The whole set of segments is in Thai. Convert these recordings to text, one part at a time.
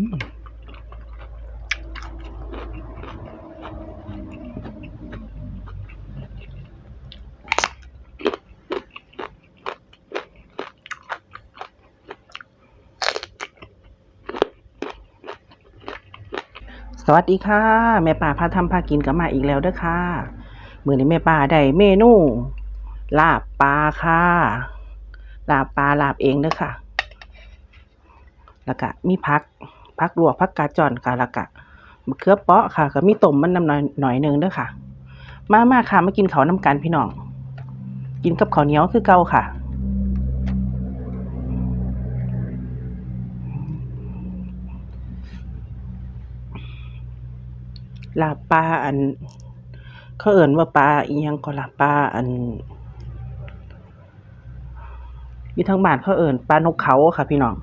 สวัสดีค่ะ แม่ป่าพาทำพากินกับมาอีกแล้วเด้อค่ะมือนี้แม่ป่าได้เมนูลาบปลาค่ะ ลาบปลาลาบเองเด้อค่ะ แล้วก็มีผัก ผักลวกผักกาดจอนค่ะแล้วก็มะเขือเปาะค่ะ ก็มีต้มมันน้ำหน่อยหน่อยหนึงเด้อค่ะ มามาค่ะมากินข้าวน้ำกันพี่น้อง กินกับข้าวเหนียวคือเก่าค่ะ ลาปลาอัน เขาเอิ่นว่าปลาอียังก็ลาปลาอันมีทั้งบ้านเขาเอิ่นปลานกเขาค่ะพี่น้อง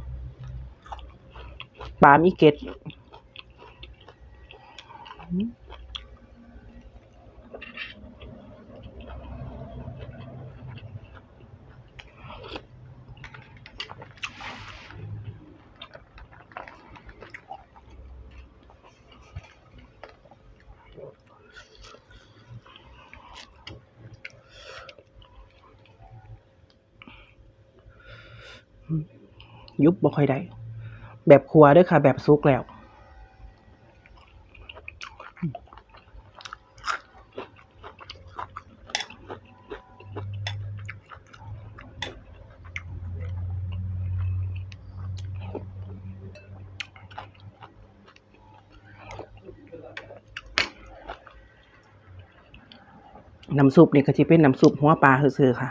ปลามีเกล็ดยุบบ่ค่อยได้ แบบครัวด้วยค่ะ แบบซุกแล้ว น้ำซุปนี่ก็จะเป็นน้ำซุปหัวปลาซื่อๆค่ะ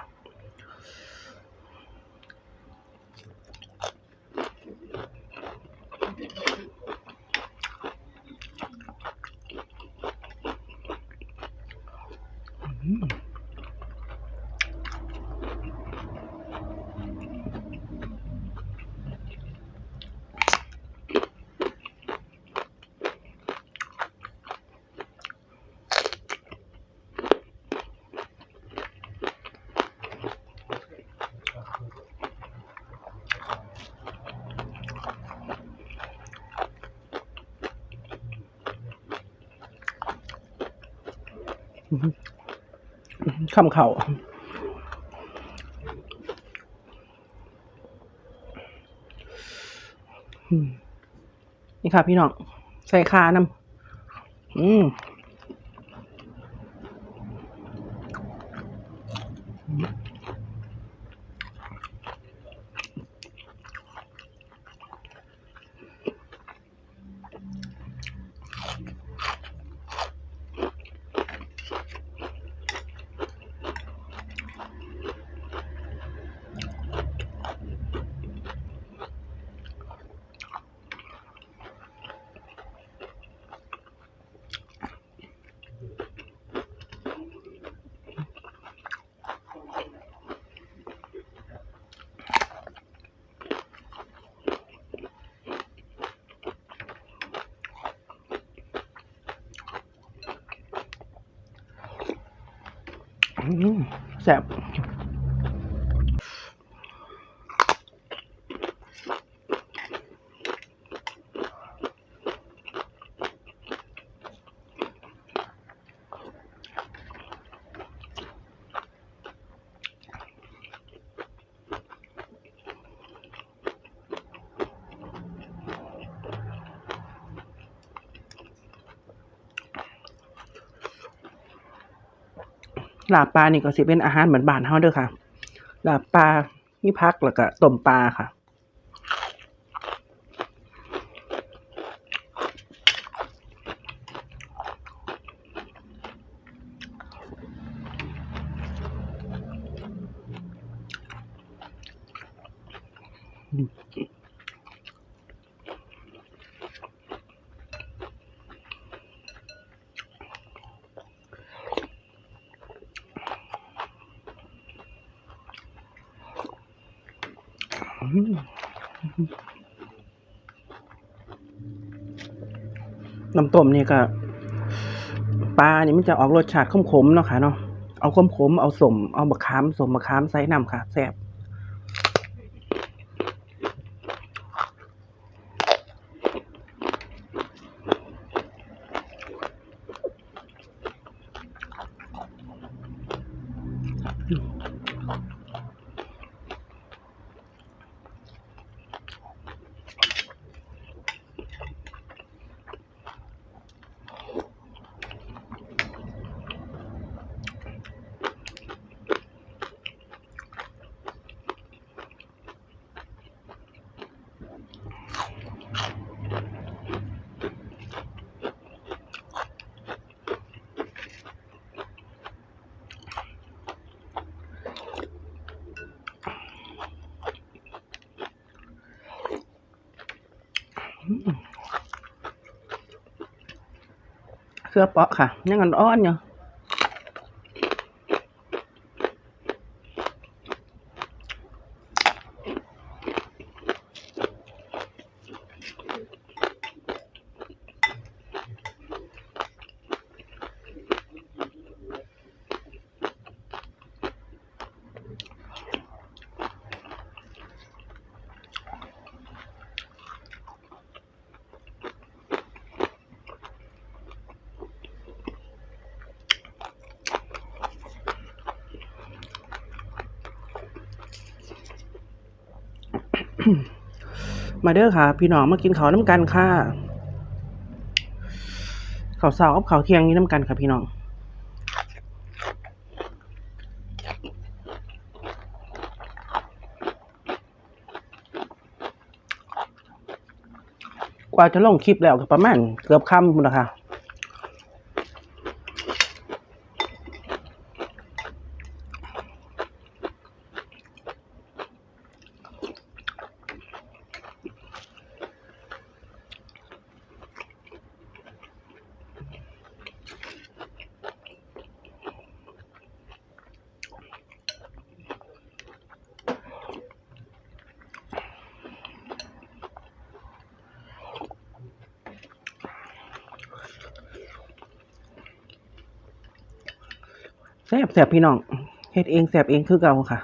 คำเข่าอืมนี่ค่ะพี่น้อง ใส่คาน้ำอืมอื ม ลาบปลานี่ก็สิเป็นอาหารเหมือนบ้านเฮาเด้อค่ะ ลาบปลามีผักแล้วก็ต้มปลาค่ะ น้ำต้มนี่ก็ปลานี่มันจะออกรสชาติขมๆเนาะค่ะเนาะเอาขมๆเอาสมเอาบะขามสมบะขามไซน้ำค่ะแซ่บ เครือเปาะค่ะยังอ่อนอ้อนอยู่ มาเด้อค่ะ พี่น้องมากินข้าวน้ำกันค่ะข้าวเสากับข้าวเที่ยงนี่น้ำกันค่ะพี่น้องกว่าจะลงคลิปแล้วก็ประมาณเกือบค่ำพุ่นละค่ะ แสบแสบพี่น้องเฮ็ดเองแสบเองคือเก่าค่ะ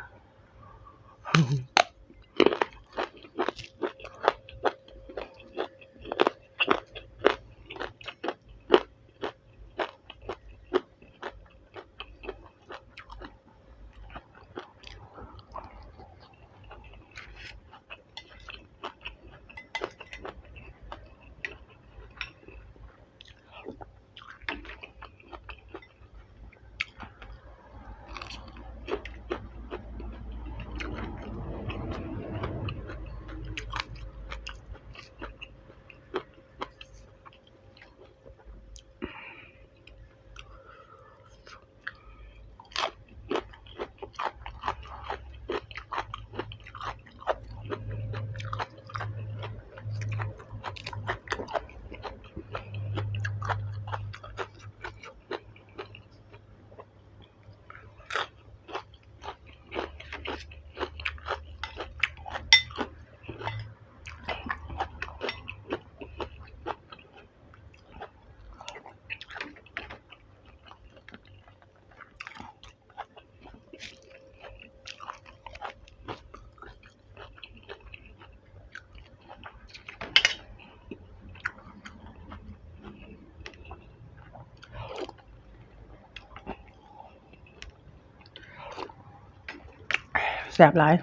แสบหลาย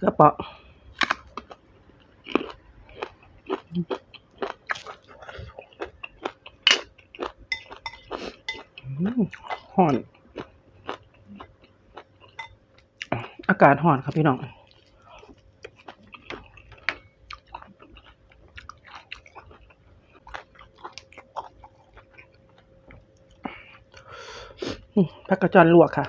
กระเปาะห่อน อากาศห่อนครับพี่น้อง อืมผักกระจอนลวกค่ะ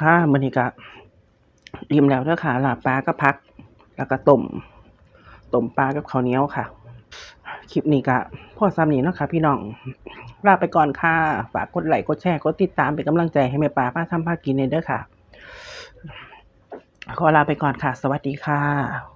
ค่ะมันนี่ก็อิ่มแล้วเด้อค่ะลาบปลาก็พัก แล้วก็ต้มต้มปลากับข้าวเหนียวค่ะ คลิปนี้ก็พอซ้ำนี้เนาะค่ะพี่น้องลาไปก่อนค่ะฝากกดไลค์กดแชร์กดติดตามเป็นกำลังใจให้แม่ปลาพาทำพากินเด้อค่ะ ขอลาไปก่อนค่ะ สวัสดีค่ะ